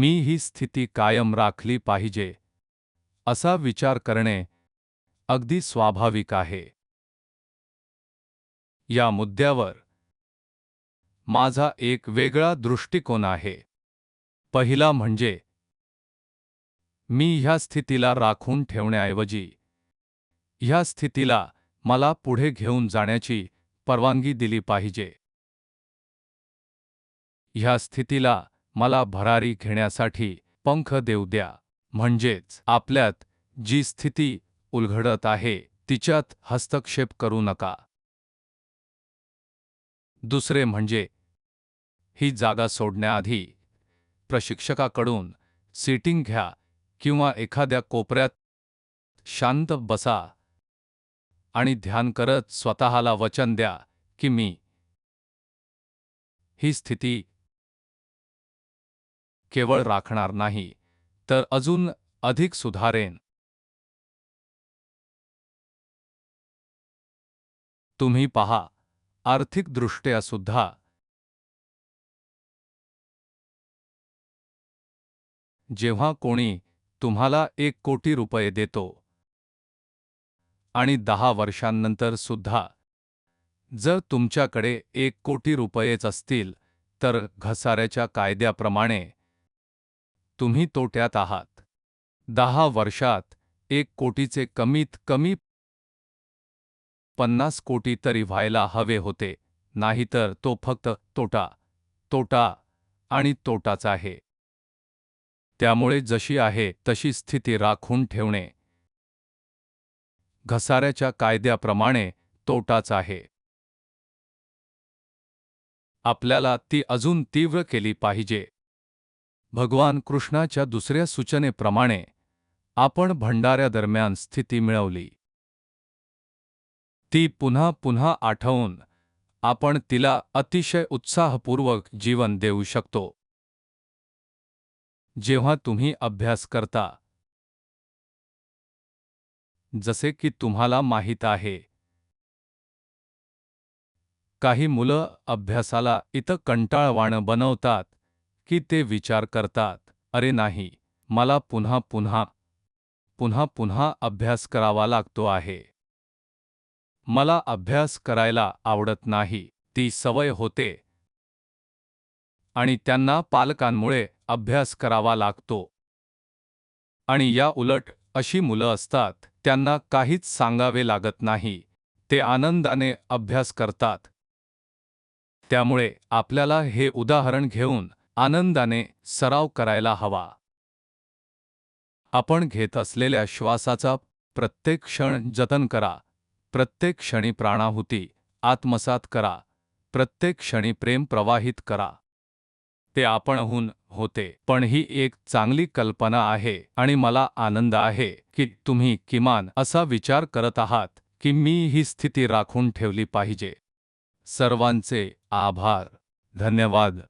मी ही स्थिती कायम राखली पाहिजे असा विचार करणे अगदी स्वाभाविक आहे. या मुद्द्यावर माझा एक वेगळा दृष्टिकोन आहे. पहिला म्हणजे मी ह्या स्थितीला राखून ठेवण्याऐवजी ह्या स्थितीला मला पुढे घेऊन जाण्याची परवानगी दिली पाहिजे. ह्या स्थितीला मला भरारी घेण्यासाठी पंख देऊ द्या. म्हणजेच आपल्यात जी स्थिती उलघडत आहे तिच्यात हस्तक्षेप करू नका. दुसरे म्हणजे ही जागा सोडण्याआधी प्रशिक्षकाकडून सीटिंग घ्या किंवा एखाद्या कोपऱ्यात शांत बसा आणि ध्यान करत स्वतःला वचन द्या की मी ही स्थिती केवळ राखणार नाही तर अजून अधिक सुधारेन. तुम्ही पहा आर्थिकदृष्ट्या सुद्धा जेव्हा कोणी तुम्हाला एक कोटी रुपये देतो आणि दहा वर्षांनंतर सुद्धा जर तुमच्याकडे एक कोटी रुपयेच असतील तर घसाऱ्याच्या कायद्याप्रमाणे तुम्ही तोट्यात आहात. दहा वर्षात एक कोटीचे कमीत कमी पन्नास कोटी तरी व्हायला हवे होते नाहीतर तो फक्त तोटा तोटा आणि तोटाच आहे. त्यामुळे जशी आहे तशी स्थिती राखून ठेवणे. घसाऱ्याच्या कायद्याप्रमाणे तोटाच आहे. आपल्याला ती अजून तीव्र केली पाहिजे. भगवान कृष्णाच्या दुसऱ्या सूचनेप्रमाणे आपण भंडाऱ्यादरम्यान स्थिती मिळवली. ती पुन्हा पुन्हा आठवून आपण तिला अतिशय उत्साहपूर्वक जीवन देऊ शकतो. जेव्हा तुम्ही अभ्यास करता जसे की तुम्हाला माहीत आहे. काही मुलं अभ्यासाला इथं कंटाळवाणं बनवतात. की ते विचार करतात. अरे नाही मला पुन्हा पुन्हा पुन्हा पुन्हा अभ्यास करावा लागतो आहे. मला अभ्यास करायला आवडत नाही. ती सवय होते. आणि त्यांना पालकांमुळे अभ्यास करावा लागतो. आणि या उलट अशी मुलं असतात त्यांना काहीच सांगावे लागत नाही. ते आनंदाने अभ्यास करतात. त्यामुळे आपल्याला हे उदाहरण घेऊन आनंदाने सराव करायला हवा. आपण घेत असलेल्या श्वासाचा प्रत्येक क्षण जतन करा. प्रत्येक क्षणी प्राणाहुती आत्मसात करा. प्रत्येक क्षणी प्रेम प्रवाहित करा. ते आपणहून होते. पण ही एक चांगली कल्पना आहे आणि मला आनंद आहे की तुम्ही किमान असा विचार करत आहात की मी ही स्थिती राखून ठेवली पाहिजे. सर्वांचे आभार. धन्यवाद.